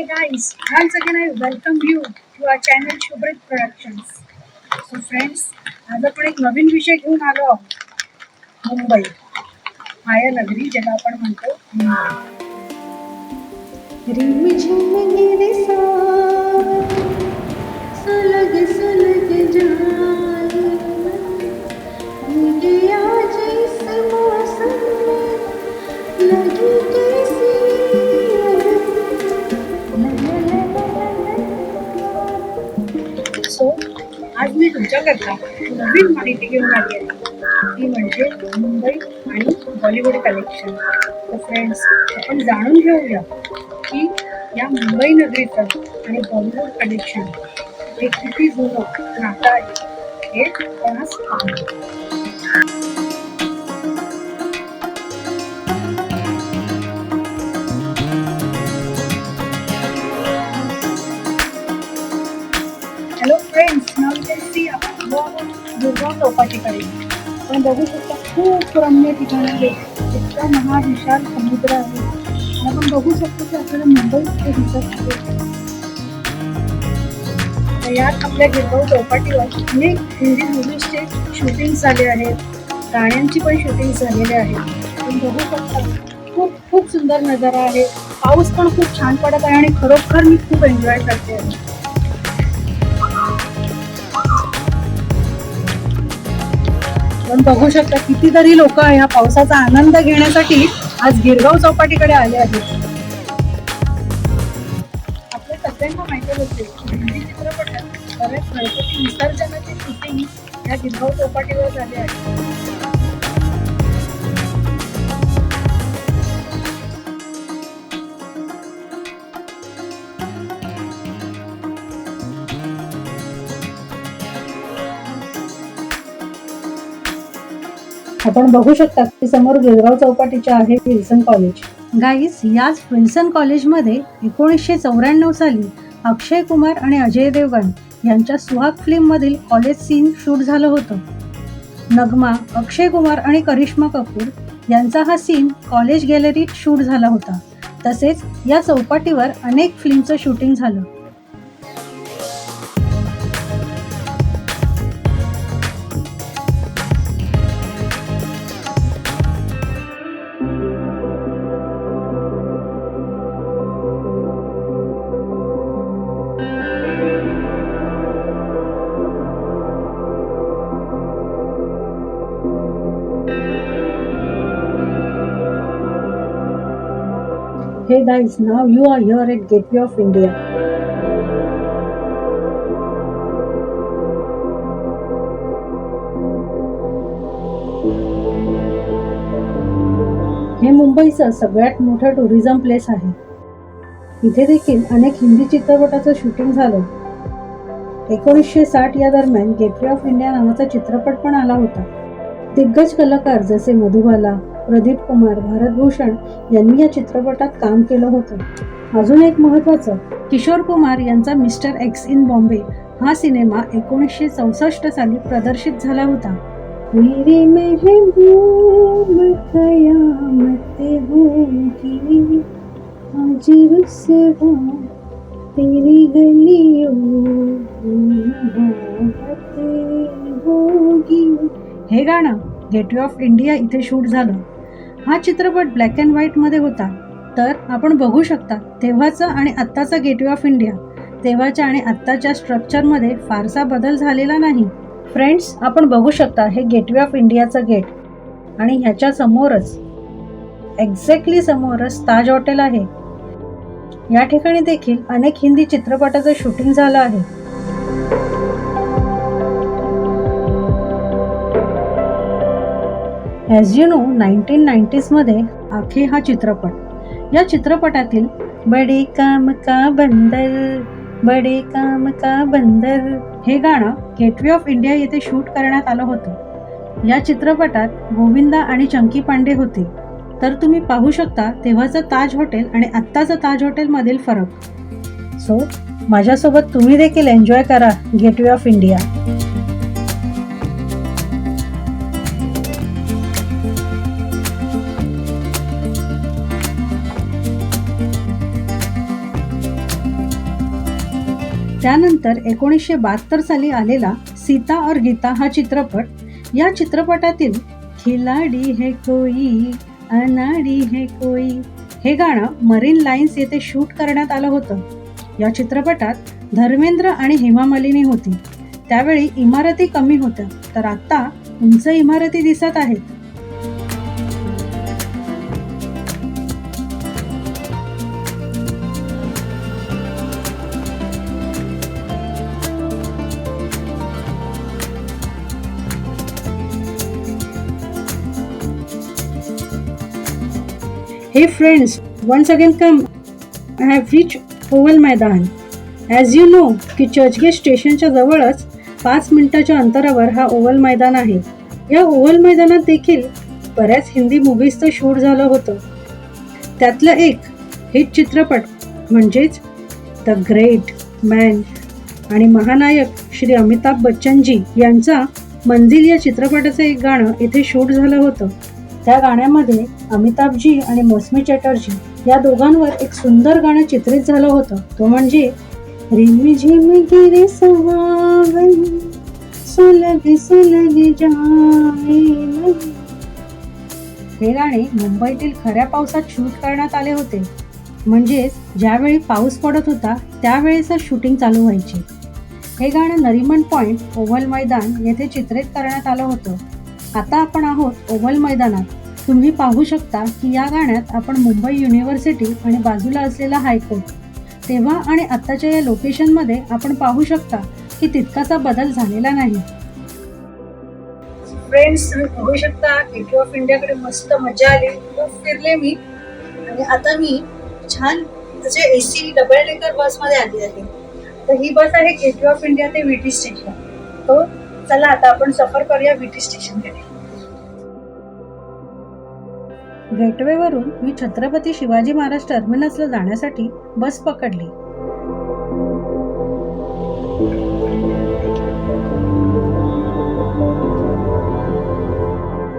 Hey guys, once again I welcome you to our channel Shubhrit Productions. So friends, आज आपण एक नवीन विषय घेऊन आलो आहोत. मुंबई. माया नगरी ज्याला आपण म्हणतो. रिमझिम गिरे सलग सलग सुलग जाए आज इस मौसम में लगी आज मी तुमच्याकरता नवीन माहिती घेऊन आली आहे. ती म्हणजे मुंबई आणि बॉलिवूड कलेक्शन तर फ्रेंड्स आपण जाणून घेऊया की या मुंबई नगरीचं आणि बॉलिवूड कलेक्शन हे किती जुनं नातं आहे हे त्यांना सांग फ्रेंड्स नाव यू दुर्गाव चौपाटीकडे. आपण बघू शकता खूप रम्य ठिकाण आहे. इतका महाविशाल समुद्र आहे. आणि आपण बघू शकतो की आपल्याला मुंबई इथे दिसत आहे. यात आपल्या गिरगाव चौपाटीवर अनेक हिंदी मूवीजचे शूटिंग झाले आहेत. गाण्यांची पण शूटिंग झालेले आहे आपण बघू शकता खूप खूप सुंदर नजारा आहे. पाऊस पण खूप छान पडत आहे आणि खरोखर मी खूप एन्जॉय करते आहे. पण बघू शकता कितीतरी लोक ह्या पावसाचा आनंद घेण्यासाठी आज गिरगाव चौपाटीकडे आले आहेत. आपल्या सगळ्यांना माहिती होते की हिंदी चित्रपटात बऱ्याच गणपती विसर्जनाची शूटिंग या गिरगाव चौपाटीवर झाले आहे. आपण बघू शकता की समोर गिरगाव चौपाटीच्या आहे विल्सन कॉलेज. गाईस याच विल्सन कॉलेजमध्ये एकोणीसशे चौऱ्याण्णव साली अक्षय कुमार आणि अजय देवगण यांच्या सुहाग फिल्ममधील कॉलेज सीन शूट झालं होतं. नगमा अक्षय कुमार आणि करिश्मा कपूर यांचा हा सीन कॉलेज गॅलरीत शूट झाला होता. तसेच या चौपाटीवर अनेक फिल्मचं शूटिंग झालं. Hey guys, now you are here at Gateway of India. हे मुंबईचं सगळ्यात मोठं टुरिझम प्लेस आहे. इथे देखील अनेक हिंदी चित्रपटाचं शूटिंग झालं. एकोणीसशे साठ या दरम्यान गेटवे ऑफ इंडिया नावाचा चित्रपट पण आला होता. दिग्गज कलाकार जसे मधुबाला प्रदीप कुमार भारतभूषण यांनी या चित्रपटात काम केलं होतं. अजून एक महत्वाचं किशोर कुमार यांचा मिस्टर एक्स इन बॉम्बे हा सिनेमा एकोणीसशे चौसष्ट साली प्रदर्शित झाला होता. मेरे महबूब कयामत होगी तेरी गलियों होगी। हे गाणं गेटवे ऑफ इंडिया इथे शूट झालं. हा चित्रपट ब्लॅक अँड व्हाईटमध्ये होता. तर आपण बघू शकता तेव्हाचं आणि आत्ताचा गेटवे ऑफ इंडिया तेव्हाच्या आणि आत्ताच्या स्ट्रक्चरमध्ये फारसा बदल झालेला नाही. फ्रेंड्स आपण बघू शकता हे गेटवे ऑफ इंडियाचं गेट आणि ह्याच्या समोरच एक्झॅक्टली समोरच ताज हॉटेल आहे. या ठिकाणी देखील अनेक हिंदी चित्रपटाचं शूटिंग झालं आहे. ॲज यू नो नाईन्टीन नाईन्टीजमध्ये आखे हा चित्रपट. या चित्रपटातील बडे काम का बंदर बडे काम का बंदर हे गाणं गेटवे ऑफ इंडिया येथे शूट करण्यात आलं होतं. या चित्रपटात गोविंदा आणि चंकी पांडे होते. तर तुम्ही पाहू शकता तेव्हाचं ताज हॉटेल आणि आत्ताचं ताज हॉटेलमधील फरक. सो माझ्यासोबत तुम्ही देखील एन्जॉय करा गेटवे ऑफ इंडिया त्यानंतर एकोणीसशे बहात्तर साली आलेला सीता और गीता हा चित्रपट या चित्रपटातील खिलाडी हे कोई अनाडी हे कोई हे गाणं मरीन लाईन्स येथे शूट करण्यात आलं होतं. या चित्रपटात धर्मेंद्र आणि हेमा मालिनी होती. त्यावेळी इमारती कमी होत्या तर आता उंच इमारती दिसत आहेत. Hey friends, once again come. I have reached Oval Maidan as you know की चर्चगेट स्टेशनच्या जवळच पाच मिनिटाच्या अंतरावर हा ओवल मैदान आहे. या ओव्हल मैदानात देखील बऱ्याच हिंदी मूव्हीजचं शूट झालं होतं. त्यातलं एक हिट चित्रपट म्हणजेच द ग्रेट मॅन आणि महानायक श्री अमिताभ बच्चनजी यांचा मंजिल या चित्रपटाचं एक गाणं इथे शूट झालं होतं. त्या गाण्यामध्ये अमिताभजी आणि मौसमी चॅटर्जी या दोघांवर एक सुंदर गाणं चित्रित झालं होतं. तो म्हणजे रिम झिम गिरे सवावन सुलग सुलग हे गाणे मुंबईतील खऱ्या पावसात शूट करण्यात आले होते. म्हणजेच ज्यावेळी पाऊस पडत होता त्यावेळेचं शूटिंग चालू व्हायचे. हे गाणं नरिमन पॉइंट ओव्हल मैदान येथे चित्रित करण्यात आलं होतं. आता आपण आहोत ओव्हल मैदानात. तुम्ही पाहू शकता की या गाण्यात आपण मुंबई युनिव्हर्सिटी आणि बाजूला असलेला हायकोर्ट तेव्हा आणि आत्ताच्या या लोकेशनमध्ये आपण पाहू शकता की तितकासा बदल झालेला नाही. फ्रेंड्स तुम्ही पाहू शकता गेटवे ऑफ इंडियाकडे मस्त मजा आली. खूप फिरले मी. आणि आता मी छान म्हणजे ए सी डबल डेकर बसमध्ये आली आहे. तर ही बस आहे गेटवे ऑफ इंडिया ते व्हीटी स्टेशन तो चला आता आपण सफर करूया व्हीटी स्टेशनकडे गेटवेवरून मी छत्रपती शिवाजी महाराज टर्मिनसला जाण्यासाठी बस पकडली.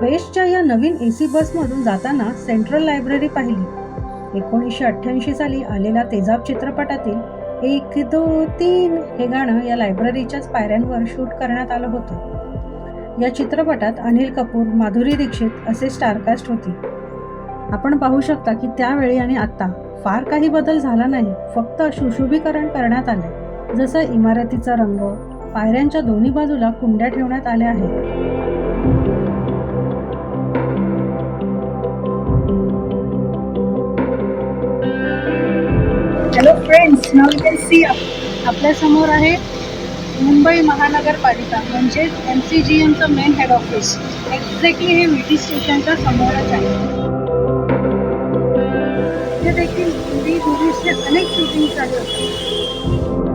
बेस्टच्या या नवीन ए सी बसमधून जाताना सेंट्रल लायब्ररी पाहिली. एकोणीसशे अठ्ठ्याऐंशी साली आलेला तेजाब चित्रपटातील एक दो तीन हे गाणं या लायब्ररीच्याच पायऱ्यांवर शूट करण्यात आलं होतं. या चित्रपटात अनिल कपूर माधुरी दीक्षित असे स्टारकास्ट होती. आपण पाहू शकता की त्यावेळी आणि आत्ता फार काही बदल झाला नाही फक्त सुशोभीकरण करण्यात आले. जसं इमारतीचा रंग पायऱ्यांच्या दोन्ही बाजूला कुंड्या ठेवण्यात आल्या आहेत. Hello friends now you can see आपल्यासमोर आहे मुंबई महानगरपालिका म्हणजेच एम सी जी एमचं मेन हेड ऑफिस एक्झॅक्टली हे व्हीटी स्टेशनच्या समोरच आहे. देखील हिंदी अनेक शूटिंग चालू असतात.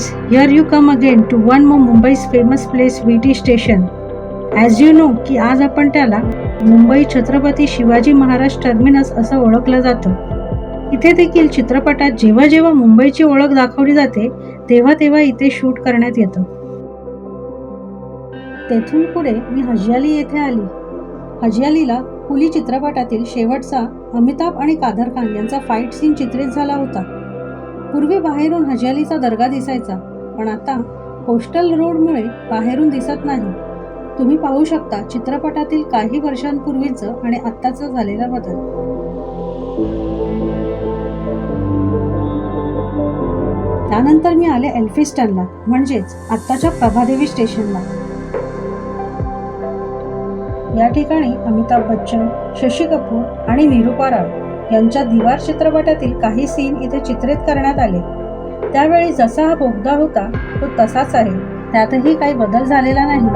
Friends, here you come again to one more Mumbai's famous place, VT Station. As you know की आज आपण त्याला मुंबई छत्रपती शिवाजी महाराज टर्मिनस असं ओळखलं जातं. इथे देखील चित्रपटात जेव्हा जेव्हा मुंबईची ओळख दाखवली जाते तेव्हा तेव्हा इथे शूट करण्यात येतं. तेथून पुढे मी हजियाली येथे आली. हजियालीला कुली चित्रपटातील शेवटचा अमिताभ आणि कादर खान यांचा फाईट सीन चित्रित झाला होता. पूर्वी बाहेरून हजालीचा दर्गा दिसायचा पण आता कोस्टल रोडमुळे बाहेरून दिसत नाही. तुम्ही पाहू शकता चित्रपटातील काही वर्षांपूर्वीचं आणि आत्ताचं झालेला बदल. त्यानंतर मी आले एल्फिस्टनला म्हणजेच आत्ताच्या प्रभादेवी स्टेशनला. या ठिकाणी अमिताभ बच्चन शशी कपूर आणि निरुपा राव यांच्या दिवार चित्रपटातील काही सीन इथे चित्रित करण्यात आले. त्यावेळी जसा हा बोगदा होता तो तसाच आहे. त्यातही काही बदल झालेला नाही.